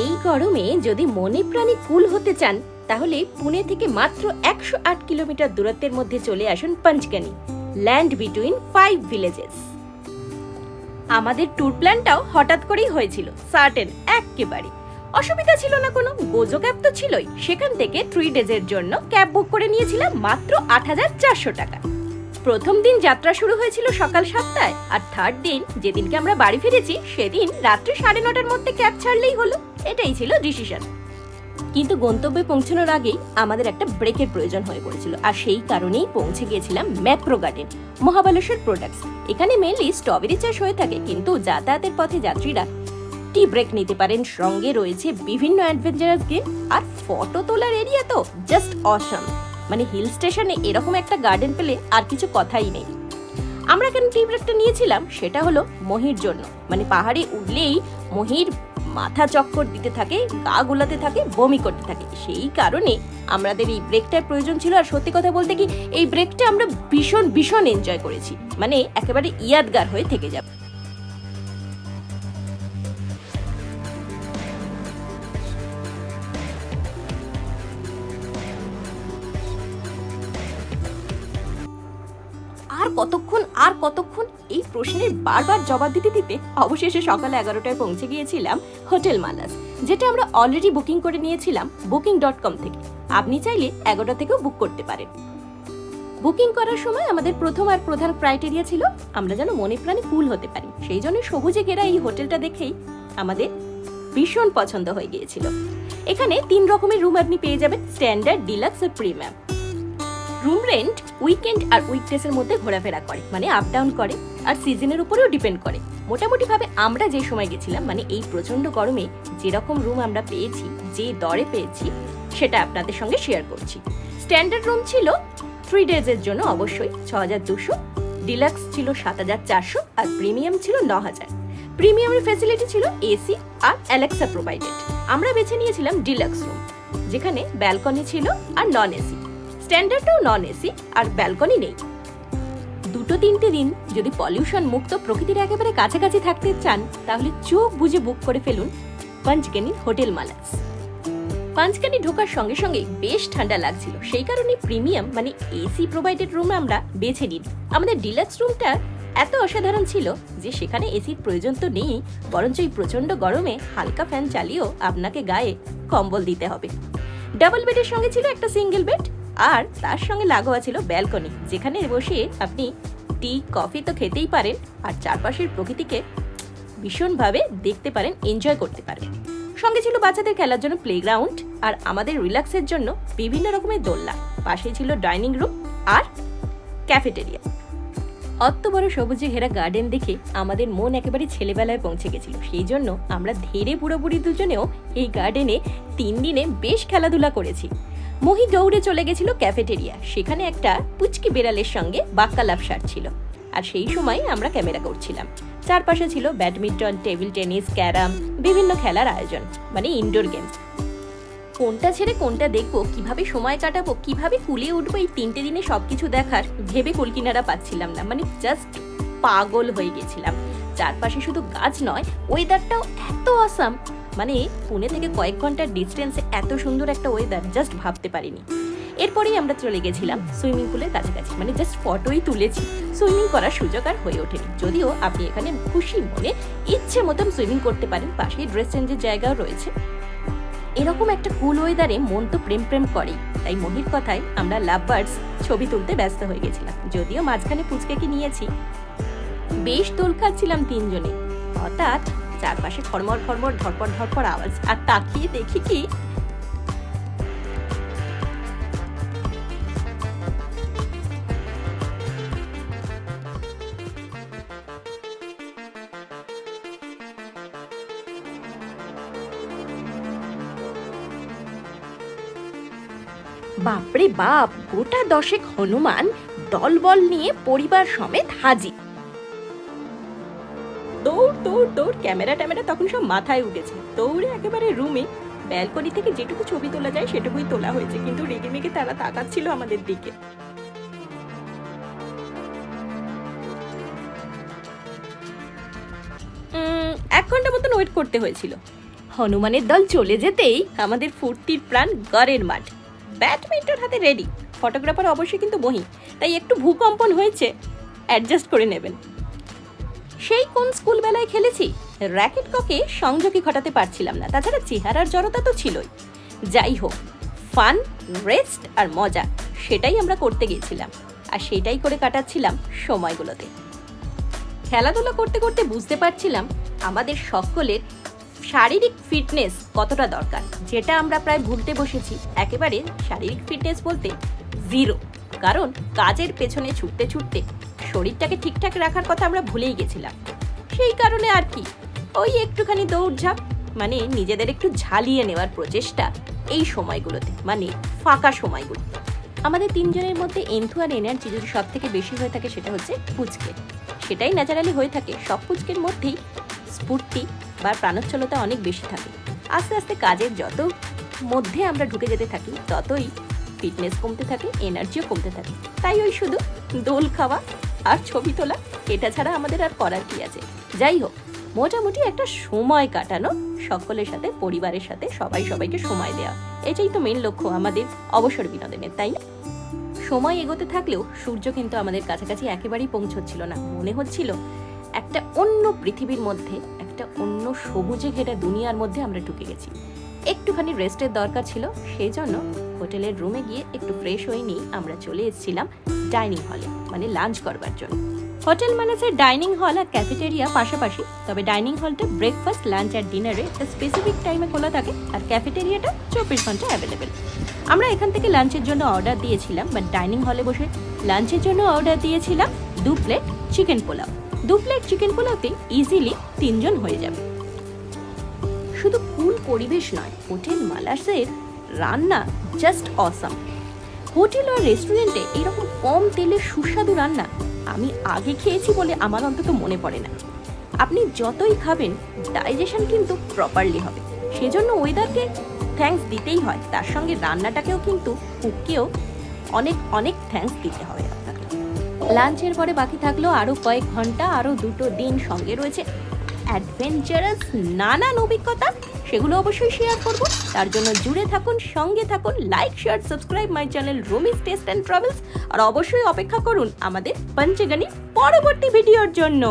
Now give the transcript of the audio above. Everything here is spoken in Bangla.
এই গরমে যদি মনে প্রাণে কুল হতে চান, তাহলে পুনে থেকে মাত্র একশো আট কিলোমিটার দূরত্বের মধ্যে চলে আসুন Panchgani land between five villages আমাদের ট্যুর প্ল্যানটাও হঠাৎ করেই হয়েছিল সার্টেন একেবারে। অসুবিধা ছিল না কোনো গোজো ক্যাব তো ছিলই। সেখান থেকে থ্রি ডেজের জন্য ক্যাব বুক করে নিয়েছিলাম মাত্র আট হাজার চারশো টাকা। প্রথম দিন যাত্রা শুরু হয়েছিল সকাল সাতটায়, আর থার্ড দিন যেদিনকে আমরা বাড়ি ফিরেছি, সেদিন রাত্রি সাড়ে নটার মধ্যে ক্যাব ছাড়লেই হলো। এটাই ছিল ডিসিশন কিন্তু গন্তব্যে পৌঁছানোর আগেই আমাদের একটা ব্রেকের প্রয়োজন হয়ে পড়েছিল, আর সেই কারণেই পৌঁছে গিয়েছিলাম ম্যাপ্রো গার্ডেন মহাবালেশ্বর প্রোডাক্টস এখানে মেনলি স্ট্রবেরি চাষ হয়ে থাকে, কিন্তু যাতায়াতের পথে যাত্রীরা টি ব্রেক নিতে পারেন, সঙ্গে রয়েছে বিভিন্ন অ্যাডভেঞ্চারাস গেম আর ফটো তোলার এরিয়া তো জাস্ট অসাম মানে হিল স্টেশনে এরকম একটা গার্ডেন পেলে আর কিছু কথাই নেই। আমরা কেন টি ব্রেকটা নিয়েছিলাম? সেটা হলো মহির জন্য। মানে পাহাড়ে উঠলেই মহির মাথা চক্কর দিতে থাকে, গা গোলাতে থাকে, বমি করতে থাকে। সেই কারণে আমাদের এই ব্রেকটার প্রয়োজন ছিল। আর সত্যি কথা বলতে কি, এই ব্রেকটা আমরা ভীষণ ভীষণ এনজয় করেছি। মানে একেবারে ইয়াদগার হয়ে থেকে যাবে। কতক্ষণ আর কতক্ষণ এই প্রশ্নের বারবার জবাব দিতে দিতে অবশেষে সকাল এগারোটায় পৌঁছে গিয়েছিলাম হোটেল মালাস যেটা আমরা অলরেডি বুকিং করে নিয়েছিলাম বুকিং ডট কম থেকে। আপনি চাইলে এগারোটা থেকেও বুক করতে পারেন। বুকিং করার সময় আমাদের প্রথম আর প্রধান ক্রাইটেরিয়া ছিল আমরা যেন মনে প্রাণে কুল হতে পারি। সেই জন্য সবুজে ঘেরা এই হোটেলটা দেখেই আমাদের ভীষণ পছন্দ হয়ে গিয়েছিল। এখানে তিন রকমের রুম আপনি পেয়ে যাবেন স্ট্যান্ডার্ড ডিলাক্স আর প্রিমিয়াম রুম রেন্ট উইকেন্ড আর উইকডেসের মধ্যে ঘোরাফেরা করে মানে আপ ডাউন করে আর সিজনের উপরেও ডিপেন্ড করে। মোটামুটিভাবে আমরা যে সময় গেছিলাম মানে এই প্রচণ্ড গরমে যেরকম রুম আমরা পেয়েছি, যে দরে পেয়েছি, সেটা আপনাদের সঙ্গে শেয়ার করছি। স্ট্যান্ডার্ড রুম ছিল থ্রি ডেজের জন্য অবশ্যই ছ হাজার দুশো ডিলাক্স ছিল সাত হাজার চারশো আর প্রিমিয়াম ছিল ন হাজার। প্রিমিয়ামের ফ্যাসিলিটি ছিল এসি আর অ্যালেক্সা প্রোভাইডেড আমরা বেছে নিয়েছিলাম ডিলাক্স রুম যেখানে ব্যালকনি ছিল আর নন এসি স্ট্যান্ডার্ডটাও নন এসি আর ব্যালকনি নেই। দুটো তিনটে দিন যদি পলিউশন মুক্ত প্রকৃতির একেবারে কাছাকাছি থাকতে চান, তাহলে চোখ বুঝে বুক করে ফেলুন পঞ্চগনি হোটেল মালাস। পাঁচকানি ঢোকার সঙ্গে সঙ্গে বেশ ঠান্ডা লাগছিল। সেই কারণে প্রিমিয়াম মানে এসি প্রোভাইডেড রুম আমরা বেছে নিই। আমাদের ডিলাক্স রুমটা এত অসাধারণ ছিল যে সেখানে এসির প্রয়োজন তো নেই, বরঞ্চ এই প্রচণ্ড গরমে হালকা ফ্যান চালিয়েও আপনাকে গায়ে কম্বল দিতে হবে। ডাবল বেডের সঙ্গে ছিল একটা সিঙ্গেল বেড আর তার সঙ্গে লাগোয়া ছিল ব্যালকনি, যেখানে বসে আপনি টি, কফি তো খেতেই পারেন আর চারপাশের প্রকৃতিকে ভীষণভাবে দেখতে পারেন এনজয় করতে পারেন। সঙ্গে ছিল বাচ্চাদের খেলার জন্য প্লেগ্রাউন্ড আর আমাদের রিল্যাক্সের জন্য বিভিন্ন রকমের দোলনা। পাশে ছিল ডাইনিং রুম আর ক্যাফেটেরিয়া অত বড় সবুজে ঘেরা গার্ডেন দেখে আমাদের মন একেবারে ছেলেবেলায় পৌঁছে গেছিল। সেই জন্য আমরা ধীরে পুরোপুরি দুজনেও এই গার্ডেনে তিন দিনে বেশ খেলাধুলা করেছি। মহি দৌড়ে চলে গেছিল ক্যাফেটেরিয়া সেখানে একটা পুচকি বেড়ালের সঙ্গে বাক্কালাপ সারছিল। আর সেই সময় আমরা ক্যামেরা করছিলাম। চারপাশে ছিল ব্যাডমিন্টন, টেবিল টেনিস, ক্যারাম, বিভিন্ন খেলার আয়োজন মানে ইনডোর গেম কোনটা ছেড়ে কোনটা দেখব, কীভাবে সময় কাটাবো, কীভাবে কুলিয়ে উঠবো, এই তিনটে দিনে সবকিছু দেখার ভেবে কুলকিনারা পাচ্ছিলাম না। মানে জাস্ট পাগল হয়ে গেছিলাম। চারপাশে শুধু গাছ নয় ওয়েদারটাও এত আসাম মানে পুনে থেকে কয়েক ঘণ্টার ডিস্টেন্সে এত সুন্দর একটা ওয়েদার জাস্ট ভাবতে পারিনি। এরপরেই আমরা চলে গেছিলাম সুইমিং পুলের কাছাকাছি মানে জাস্ট ফটোই তুলেছি। সুইমিং করার সুযোগ আর হয়ে ওঠেনি। যদিও আপনি এখানে খুশি মনে ইচ্ছে মতন সুইমিং করতে পারেন, পাশেই ড্রেস চেঞ্জের জায়গাও রয়েছে। এরকম একটা কুল ওয়েদারে মন তো প্রেম প্রেম করেই। তাই মহির কথায় আমরা লাভ বার্ডস ছবি তুলতে ব্যস্ত হয়ে গেছিলাম। যদিও মাঝখানে পুচকেকে নিয়েছি। বেশ দোল খাচ্ছিলাম তিনজনে। হঠাৎ চারপাশে খড়মড় খড়মড় ধরপড় ধরপড় আওয়াজ। আর তাকিয়ে দেখি কি? বাপরে বাপ, গোটা দশেক হনুমান দলবল নিয়ে পরিবার সমেত হাজির। দৌড় দৌড় ক্যামেরা ট্যামেরা তখন সব মাথায় উঠেছে। দৌড়ে একেবারে রুমে, ব্যালকনি থেকে যেটুকু ছবি তোলা যায় সেটুকুই তোলা হয়েছে, কিন্তু রেগে মেগে তারা তাকাচ্ছিল আমাদের দিকে। এক ঘণ্টা মতন ওয়েট করতে হয়েছিল। হনুমানের দল চলে যেতেই আমাদের ফুর্তির প্রাণ গড়ের মাঠ। ব্যাডমিন্টন হাতে রেডি ফটোগ্রাফার অবশ্যই কিন্তু বহি, তাই একটু ভূকম্পন হয়েছে অ্যাডজাস্ট করে নেবেন। সেই কোন স্কুল বেলায় খেলেছি? র্যাকেট ককে সংযোগী ঘটাতে পারছিলাম না। তাছাড়া চেহারার জড়তা তো ছিলই। যাই হোক, ফান, রেস্ট আর মজা, সেটাই আমরা করতে গিয়েছিলাম। আর সেটাই করে কাটাচ্ছিলাম সময়গুলোতে। খেলাধুলা করতে করতে বুঝতে পারছিলাম আমাদের সকলের শারীরিক ফিটনেস কতটা দরকার, যেটা আমরা প্রায় ভুলতে বসেছি। একেবারে শারীরিক ফিটনেস বলতে জিরো। কারণ কাজের পেছনে ছুটতে ছুটতে শরীরটাকে ঠিকঠাক রাখার কথা আমরা ভুলেই গেছিলাম। সেই কারণে আর কি, ওই একটুখানি দৌড়ঝাঁপ মানে নিজেদের একটু ঝালিয়ে নেওয়ার প্রচেষ্টা এই সময়গুলোতে মানে ফাঁকা সময়গুলো। আমাদের তিনজনের মধ্যে এন্থু আর এনার্জি যদি সব থেকে বেশি হয়ে থাকে সেটা হচ্ছে পুচকে। সেটাই ন্যাচারালি হয়ে থাকে, সব পুচকের মধ্যেই স্ফূর্তি বা প্রাণোচ্ছলতা অনেক বেশি থাকে। আস্তে আস্তে কাজের যত মধ্যে আমরা ঢুকে যেতে থাকি, ততই ফিটনেস কমতে থাকে এনার্জিও কমতে থাকে। তাই ওই শুধু দোল খাওয়া আর ছবি তোলা, এটা ছাড়া আমাদের আর করার কি আছে? যাই হোক, মোটামুটি একটা সময় কাটানো সকলের সাথে, পরিবারের সাথে সবাই সবাইকে সময় দেওয়া। এটাই তো মেন লক্ষ্য আমাদের অবসর বিনোদনের, তাই না? সময় এগোতে থাকলেও সূর্য কিন্তু আমাদের কাছাকাছি একেবারেই পৌঁছচ্ছিল না। মনে হচ্ছিল একটা অন্য পৃথিবীর মধ্যে, একটা অন্য সবুজে ঘেরা দুনিয়ার মধ্যে আমরা ঢুকে গেছি। একটুখানি রেস্টের দরকার ছিল সেই জন্য হোটেলের রুমে গিয়ে একটু ফ্রেশ হয়ে নিয়ে আমরা চলে এসেছিলাম ডাইনিং হলে মানে লাঞ্চ করবার জন্য। হোটেল ম্যানেজার ডাইনিং হল আর ক্যাফেটেরিয়া পাশাপাশি, তবে ডাইনিং হলটা ব্রেকফাস্ট লাঞ্চ আর ডিনারে স্পেসিফিক টাইমে খোলা থাকে আর ক্যাফেটেরিয়াটা চব্বিশ ঘণ্টা অ্যাভেলেবেল আমরা এখান থেকে লাঞ্চের জন্য অর্ডার দিয়েছিলাম বাট ডাইনিং হলে বসে লাঞ্চের জন্য অর্ডার দিয়েছিলাম দু প্লেট চিকেন পোলাও। দু প্লেট চিকেন পোলাওতে ইজিলি তিনজন হয়ে যাবে। শুধু কুল পরিবেশ নয় হোটেল মালাসের রান্না জাস্ট অসাম হোটেল আর রেস্টুরেন্টে এরকম কম তেলে সুস্বাদু রান্না আমি আগে খেয়েছি বলে আমার অন্তত মনে পড়ে না। আপনি যতই খাবেন ডাইজেশন কিন্তু প্রপারলি হবে। সেজন্য ওয়েদারকে থ্যাঙ্কস দিতেই হয়। তার সঙ্গে রান্নাটাকেও কিন্তু কুককেও অনেক অনেক থ্যাঙ্কস দিতে হবে লাঞ্চের পরে বাকি থাকল আরও কয়েক ঘণ্টা আরও দুটো দিন সঙ্গে রয়েছে। অ্যাডভেঞ্চারাস নানান অভিজ্ঞতা, সেগুলো অবশ্যই শেয়ার করব। তার জন্য জুড়ে থাকুন, সঙ্গে থাকুন like share subscribe my channel Romi's taste and travels আর অবশ্যই অপেক্ষা করুন আমাদের পঞ্চগানি পরবর্তী ভিডিওর জন্য।